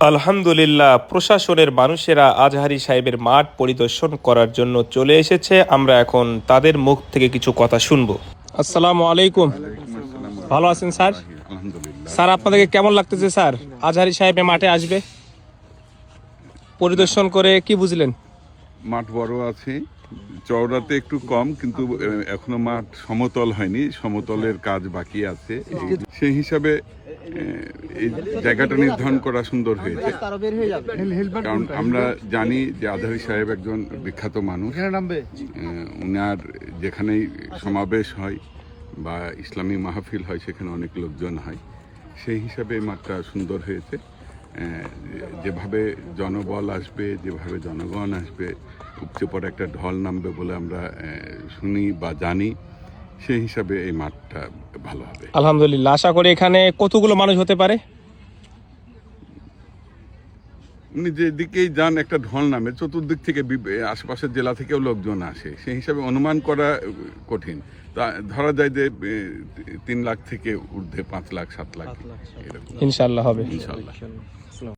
আলহামদুলিল্লাহ প্রশাসনের মানুষেরা আজহারি সাহেবের মাঠ পরিদর্শন করার জন্য চলে এসেছে। আমরা এখন তাদের মুখ থেকে কিছু কথা শুনব। আসসালামু আলাইকুম। ভালো আছেন স্যার? স্যার আপনাদেরকে কেমন লাগতেছে স্যার? আজহারি সাহেব এ মাঠে আসবে? পরিদর্শন করে কি বুঝলেন? মাঠ বড় আছে চওড়াতে একটু কম কিন্তু এখনও মাঠ সমতল হয়নি সমতলের কাজ বাকি আছে। সেই হিসাবে এই জায়গাটা নির্ধারণ করা সুন্দর হয়েছে। কারণ আমরা জানি যে আধারি সাহেব একজন বিখ্যাত মানুষ। উনার যেখানেই সমাবেশ হয় বা ইসলামী মাহফিল হয় সেখানে অনেক লোকজন হয়। সেই হিসাবে মাঠটা সুন্দর হয়েছে। যেভাবে জনবল আসবে যেভাবে জনগণ আসবে উপচে পড়ে একটা ঢল নামবে বলে আমরা শুনি বা জানি। সেই হিসাবে এই মাঠটা ভালো হবে। আলহামদুলিল্লাহ আশা করি এখানে কতগুলো মানুষ হতে পারে? উনি যেদিকেই যান একটা ঢল নামে চতুর্দিক থেকে বি- আশেপাশের জেলা থেকেও লোকজন আসে। সেই হিসাবে অনুমান করা কঠিন। তা ধরা যায় যে তিন লাখ থেকে ঊর্ধ্বে পাঁচ লাখ সাত লাখ এরকম। ইনশাল্লাহ হবে। ইনশাল্লাহ